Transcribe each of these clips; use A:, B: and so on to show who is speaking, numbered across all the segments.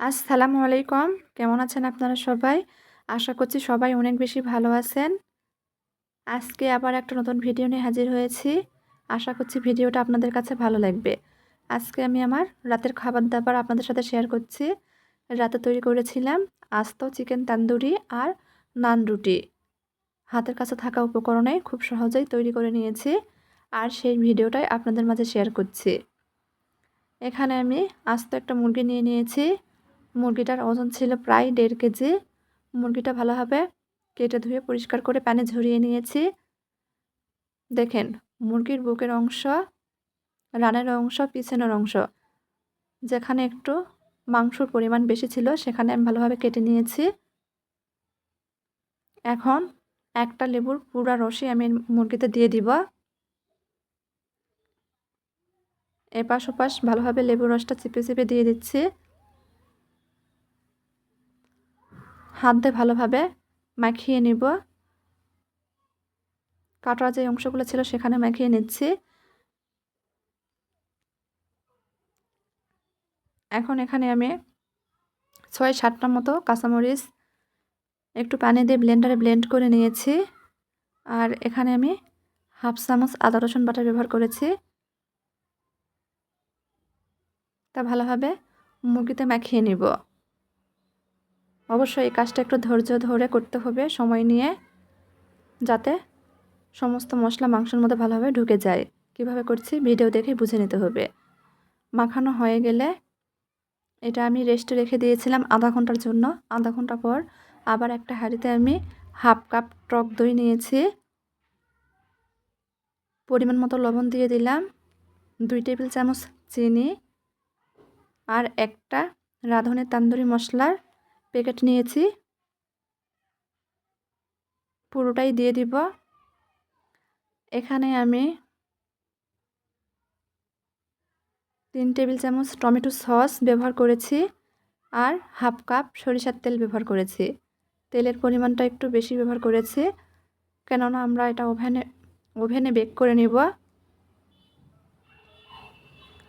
A: আসসালামু আলাইকুম। কেমন আছেন আপনারা সবাই? আশা করছি সবাই অনেক বেশি ভালো আছেন। আজকে আবার একটা নতুন ভিডিও নিয়ে হাজির হয়েছি। আশা করছি ভিডিওটা আপনাদের কাছে ভালো লাগবে। আজকে আমি আমার রাতের খাবার দাবার আপনাদের সাথে শেয়ার করছি। রাতে তৈরি করেছিলাম আস্ত চিকেন তান্দুরি আর নান রুটি। হাতের কাছে থাকা উপকরণে খুব সহজেই তৈরি করে নিয়েছি আর সেই ভিডিওটাই আপনাদের মাঝে শেয়ার করছি। এখানে আমি আস্ত একটা মুরগি নিয়ে নিয়েছি। মুরগিটার ওজন ছিল প্রায় দেড় কেজি। মুরগিটা ভালোভাবে কেটে ধুয়ে পরিষ্কার করে প্যানে ঝরিয়ে নিয়েছি। দেখেন, মুরগির বুকের অংশ, রানের অংশ, পিছনের অংশ, যেখানে একটু মাংসর পরিমাণ বেশি ছিল, সেখানে আমি ভালোভাবে কেটে নিয়েছি। এখন একটা লেবুর পুরা রসই আমি মুরগিতে দিয়ে দিব। এপাশ ওপাশ ভালোভাবে লেবুর রসটা চিপে চিপে দিয়ে দিচ্ছি। হাত দিয়ে ভালোভাবে মাখিয়ে নিব। কাটার যে অংশগুলো ছিল সেখানে মাখিয়ে নিচ্ছি। এখন এখানে আমি ছয় সাতটার মতো কাঁচামরিচ, একটু পানি দিয়ে ব্লেন্ডারে ব্লেন্ড করে নিয়েছি। আর এখানে আমি হাফ চামচ আদা রসুন বাটা ব্যবহার করেছি। তা ভালোভাবে মুরগিতে মাখিয়ে নিব। অবশ্যই এই কাজটা একটু ধৈর্য ধরে করতে হবে, সময় নিয়ে যাতে সমস্ত মশলা মাংসের মধ্যে ভালোভাবে ঢুকে যায়। কীভাবে করছি ভিডিও দেখে বুঝে নিতে হবে। মাখানো হয়ে গেলে এটা আমি রেস্টে রেখে দিয়েছিলাম আধা ঘণ্টার জন্য। আধা ঘণ্টা পর আবার একটা হাঁড়িতে আমি হাফ কাপ টক দই নিয়েছি। পরিমাণ মতো লবণ দিয়ে দিলাম, দুই টেবিল চামচ চিনি আর একটা রাঁধুনি তান্দুরি মশলার প্যাকেট নিয়েছি। পুরোটাই দিয়ে দিব। এখানে আমি তিন টেবিল চামচ টমেটো সস ব্যবহার করেছি আর হাফ কাপ সরিষার তেল ব্যবহার করেছি। তেলের পরিমাণটা একটু বেশি ব্যবহার করেছি, কেননা আমরা এটা ওভেনে ওভেনে বেক করে নিব।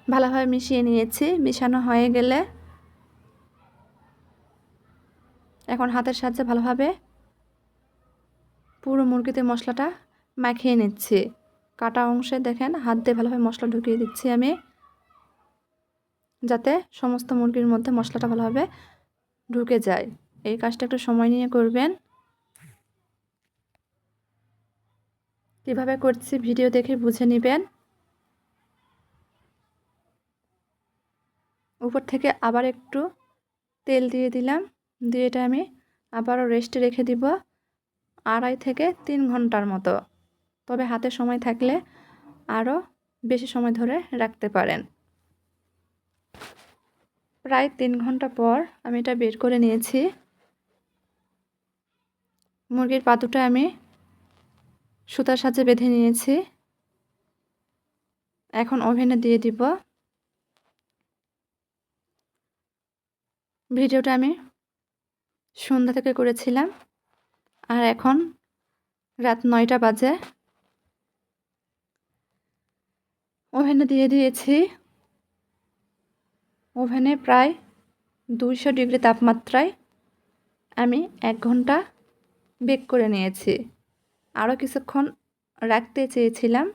A: ভালোভাবে মিশিয়ে নিয়েছি, মিশানো হয়ে গেলে এখন হাতের সাহায্যে ভালোভাবে পুরো মুরগিতে মশলাটা মাখিয়ে নিচ্ছি। কাটা অংশে দেখেন হাত দিয়ে ভালোভাবে মশলা ঢুকিয়ে দিচ্ছি আমি। যাতে সমস্ত মুরগির মধ্যে মশলাটা ভালোভাবে ঢুকে যায়। এই কাজটা একটু সময় নিয়ে করবেন। কীভাবে করছি ভিডিও দেখে বুঝে নেবেন। উপর থেকে আবার একটু তেল দিয়ে দিলাম। দিয়ে এটা আমি আবারও রেস্টে রেখে দিব আড়াই থেকে তিন ঘণ্টার মতো। তবে হাতে সময় থাকলে আরও বেশি সময় ধরে রাখতে পারেন। প্রায় তিন ঘণ্টা পর আমি এটা বের করে নিয়েছি। মুরগির পাতুটা আমি সুতার সাহায্যে বেঁধে নিয়েছি। এখন ওভেনে দিয়ে দিব। ভিডিওটা আমি সন্ধ্যা থেকে করেছিলাম। আর এখন রাত নয়টা বাজে। ওভেনে দিয়ে দিয়েছি। ওভেনে প্রায় দুইশো ডিগ্রি তাপমাত্রায় আমি এক ঘণ্টা বেক করে নিয়েছি। আরও কিছুক্ষণ রাখতে চেয়েছিলাম,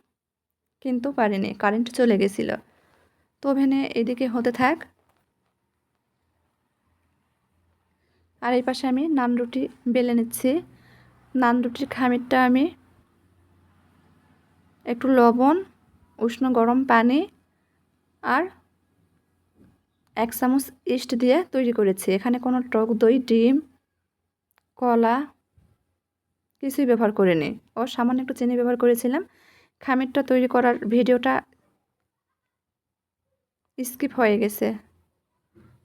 A: কিন্তু পারিনি, কারেন্ট চলে গেছিল। তো ওভেনে এদিকে হতে থাক। আর এই পাশে আমি নান রুটি বেলে নিচ্ছি। নান রুটির খামিরটা আমি একটু লবণ, উষ্ণ গরম পানি আর এক চামচ ইস্ট দিয়ে তৈরি করেছি। এখানে কোনো টক দই, ডিম, কলা কিছুই ব্যবহার করিনি। ও সামান্য একটু চিনি ব্যবহার করেছিলাম। খামিরটা তৈরি করার ভিডিওটা স্কিপ হয়ে গেছে।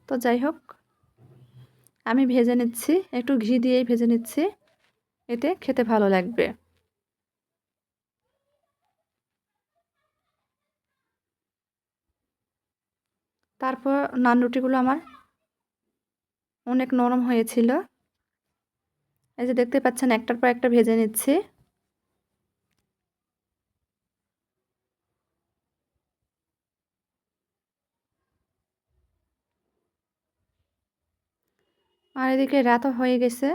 A: তো যাই হোক আমি ভেজে নিচ্ছি, একটু ঘি দিয়েই ভেজে নিচ্ছি। এতে খেতে ভালো লাগবে। তারপর নান রুটিগুলো আমার অনেক নরম হয়েছিল। এই যে দেখতে পাচ্ছেন, একটার পর একটা ভেজে নিচ্ছি। আর এদিকে রাতও হয়ে গেছে।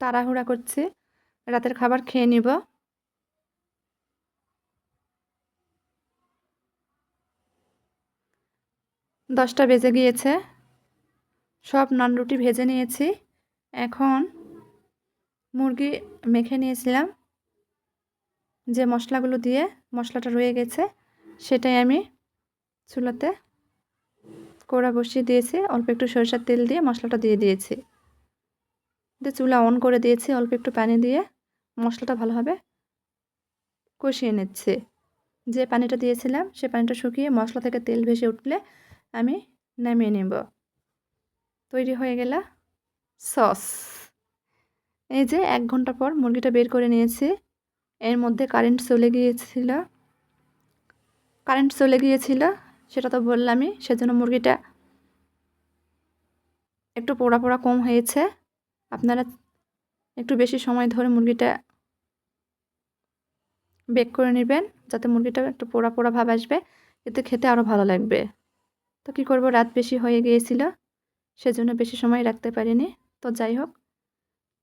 A: তাড়াহুড়া করছি। রাতের খাবার খেয়ে নিব। দশটা বেজে গিয়েছে। সব নান রুটি ভেজে নিয়েছি। এখন মুরগি মেখে নিয়েছিলাম। যে মশলাগুলো দিয়ে মশলাটা রয়ে গেছে, সেটাই আমি চুলাতে কোড়া বসিয়ে দিয়েছি, অল্প একটু সরিষার তেল দিয়ে মশলাটা দিয়ে দিয়েছি। দিয়ে চুলা অন করে দিয়েছি, অল্প একটু পানি দিয়ে মশলাটা ভালোভাবে কষিয়ে নিচ্ছে। যে পানিটা দিয়েছিলাম, সে পানিটা শুকিয়ে মশলা থেকে তেল ভেসে উঠলে আমি নামিয়ে নেব। তৈরি হয়ে গেল সস। এই যে এক ঘণ্টা পর মুরগিটা বের করে নিয়েছি, এর মধ্যে কারেন্ট চলে গিয়েছিল, কারেন্ট চলে গিয়েছিল সেটা তো বললামই, সেজন্য মুরগিটা একটু পোড়া পোড়া কম হয়েছে। আপনারা একটু বেশি সময় ধরে মুরগিটা বেক করে নেবেন, যাতে মুরগিটা একটু পোড়া পোড়া ভাব আসবে, এতে খেতে আরও ভালো লাগবে। তো কী করব, রাত বেশি হয়ে গিয়েছিল, সেজন্য বেশি সময় রাখতে পারিনি। তো যাই হোক,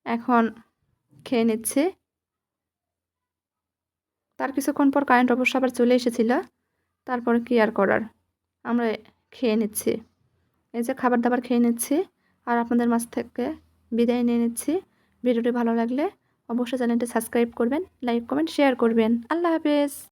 A: এখন খেয়ে নিচ্ছে। তার কিছুক্ষণ পর কারেন্ট অবশ্য আবার চলে এসেছিল। তারপরে কি আর করার? আমরা খেয়ে নিচ্ছি। এই যে খাবার দাবার খেয়ে নিচ্ছি আর আপনাদের মাছ থেকে বিদায় নিয়ে নিচ্ছি। ভিডিওটি ভালো লাগলে অবশ্যই চ্যানেলটি সাবস্ক্রাইব করবেন, লাইক, কমেন্ট, শেয়ার করবেন। আল্লাহ হাফেজ।